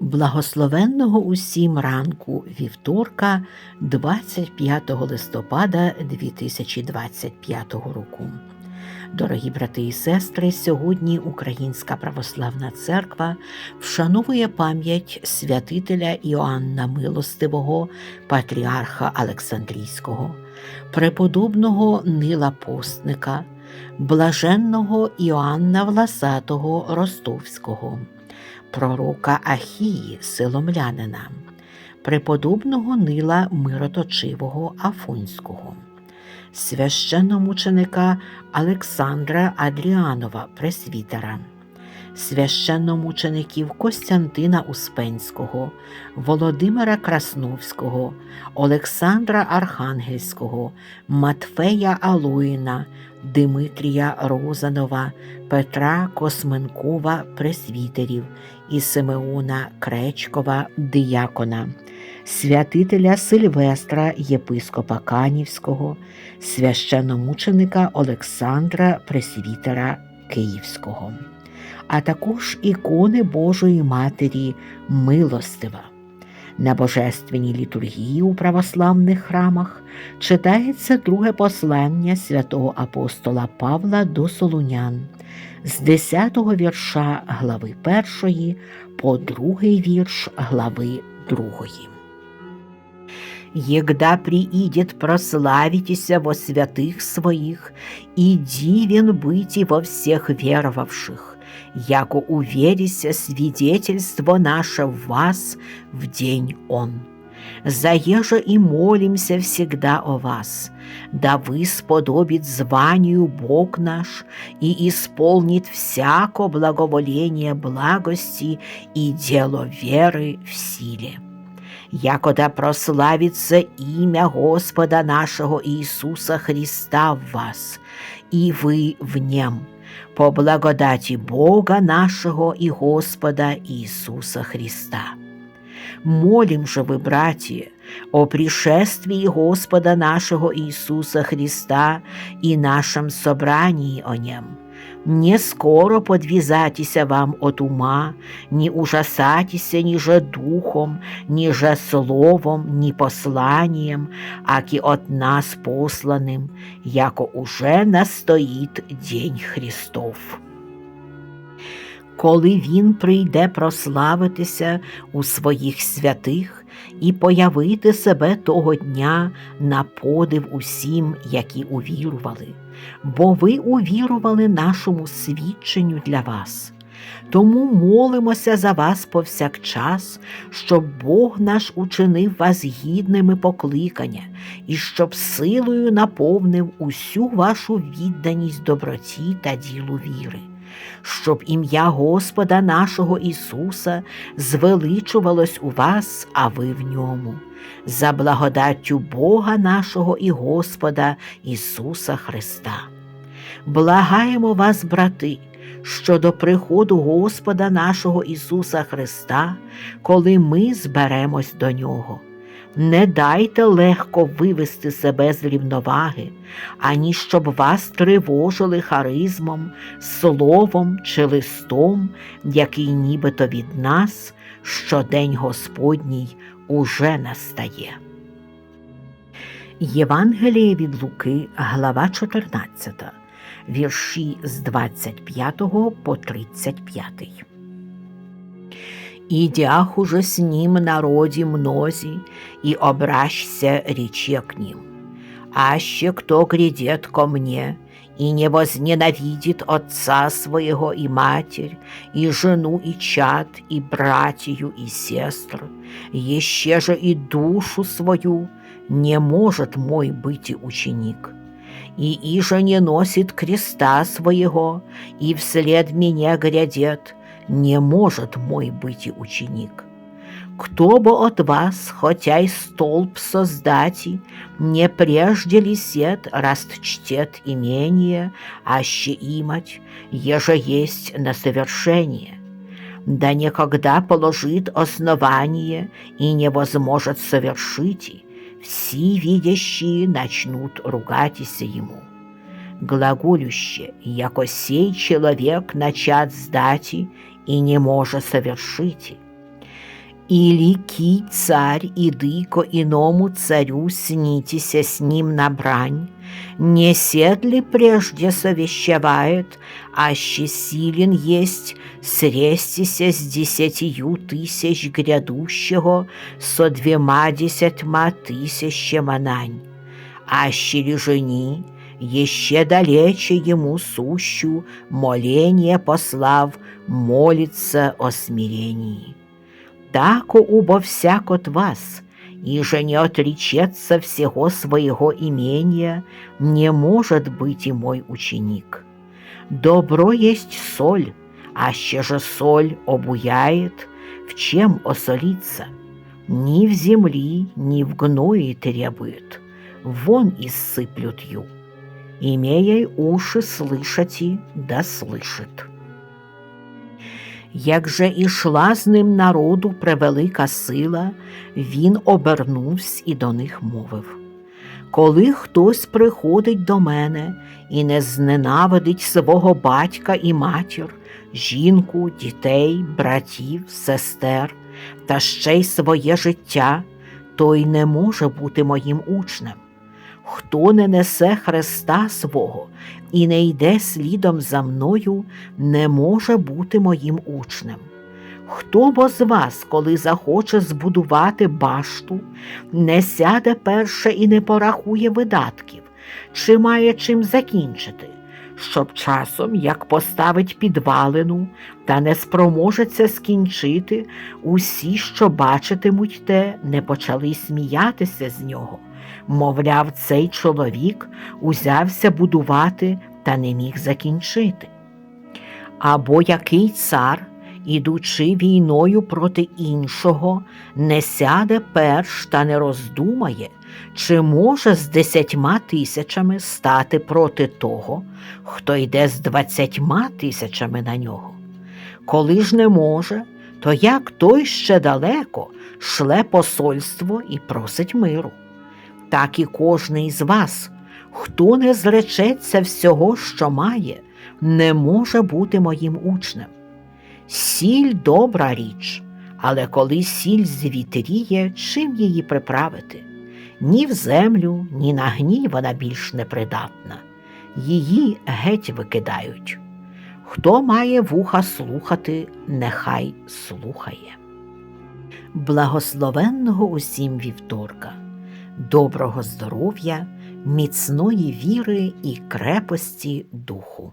Благословенного усім ранку вівторка 25 листопада 2025 року. Дорогі брати і сестри, сьогодні Українська православна церква вшановує пам'ять святителя Іоанна Милостивого, патріарха Олександрійського, преподобного Нила Постника, блаженного Іоанна Власатого Ростовського пророка Ахії Силомлянина, преподобного Нила Мироточивого Афонського, священномученика Олександра Адріанова Пресвітера, священномучеників Костянтина Успенського, Володимира Красновського, Олександра Архангельського, Матфея Алуїна, Димитрія Розанова, Петра Косменкова Пресвітерів і Симеона Кречкова Диякона, святителя Сильвестра Єпископа Канівського, священномученика Олександра Пресвітера Київського, а також ікони Божої Матері Милостива. На божественній літургії у православних храмах читається друге послання святого апостола Павла до Солунян з 10 вірша глави 1 по другий вірш глави 2. Егда приидет, прославитеся во святых своих, и дивен быть во всех веровавших, яко уверися свидетельство наше в вас в день Он. Заеже и молимся всегда о вас, да вы сподобит званию Бог наш и исполнит всяко благоволение благости и дело веры в силе. Якода прославится имя Господа нашего Иисуса Христа в вас, и вы в Нем, по благодати Бога нашего и Господа Иисуса Христа. Молим же вы, братья, о пришествии Господа нашего Иисуса Христа и нашем собрании о Нем. Не скоро подвязатися вам от ума, не ужасатися ниже духом, ниже словом, ни посланием, аки от нас посланным, яко уже настоит день Христов коли Він прийде прославитися у своїх святих і появити себе того дня на подив усім, які увірували, бо ви увірували нашому свідченню для вас. Тому молимося за вас повсякчас, щоб Бог наш учинив вас гідними покликання і щоб силою наповнив усю вашу відданість доброті та ділу віри щоб ім'я Господа нашого Ісуса звеличувалось у вас, а ви в ньому, за благодаттю Бога нашого і Господа Ісуса Христа. Благаємо вас, брати, що до приходу Господа нашого Ісуса Христа, коли ми зберемось до Нього. Не дайте легко вивести себе з рівноваги, ані щоб вас тривожили харизмом, словом чи листом, який нібито від нас, що день Господній уже настає. Євангеліє від Луки, глава 14, вірші з 25 по 35. Идях уже с ним народе мнози, и обращся рече к ним. Аще кто грядет ко мне, и не возненавидит отца своего и матерь, и жену и чад, и братью и сестр, еще же и душу свою, не может мой быть ученик. И иже не носит креста своего, и вслед меня грядет, не может мой быть ученик. Кто бы от вас, хотя и столб создати, не прежде ли сет растчтет имение, аще имать, еже есть на совершение? Да никогда положит основание и не возможет совершить, все видящие начнут ругатися ему глаголюще, яко сей человек начат сдати и не може совершить. Или кий царь, иды ко иному царю снитися с ним на брань, не сед ли прежде совещевает, аще силен есть срестися с десятью тысяч грядущего со двема десятьма тысячами нань, аще ли жени, еще далече ему сущу моление послав молиться о смирении тако убо всяк от вас, и же не отречется всего своего имения, не может быть и мой ученик. Добро есть соль, аще же соль обуяет, в чем осолиться? Ни в земли, ни в гное требует, вон иссыплют ю. Имея уши слышати, да слышит. Як же ішла з ним народу превелика сила, він обернувся і до них мовив Коли хтось приходить до мене і не зненавидить свого батька і матір, жінку, дітей, братів, сестер та ще й своє життя, той не може бути моїм учнем. Хто не несе Христа свого і не йде слідом за мною, не може бути моїм учнем. Хто бо з вас, коли захоче збудувати башту, не сяде перше і не порахує видатків, чи має чим закінчити, щоб часом, як поставить підвалину та не спроможеться скінчити, усі, що бачитимуть те, не почали сміятися з нього. Мовляв, цей чоловік узявся будувати та не міг закінчити. Або який цар, ідучи війною проти іншого, не сяде перш та не роздумає, чи може з десятьма тисячами стати проти того, хто йде з двадцятьма тисячами на нього. Коли ж не може, то як той ще далеко шле посольство і просить миру так і кожний з вас, хто не зречеться всього, що має, не може бути моїм учнем. Сіль добра річ, але коли сіль звітріє, чим її приправити? Ні в землю, ні на гній вона більш непридатна, її геть викидають. Хто має вуха слухати, нехай слухає. Благословенного усім вівторка! Доброго здоров'я, міцної віри і крепості духу.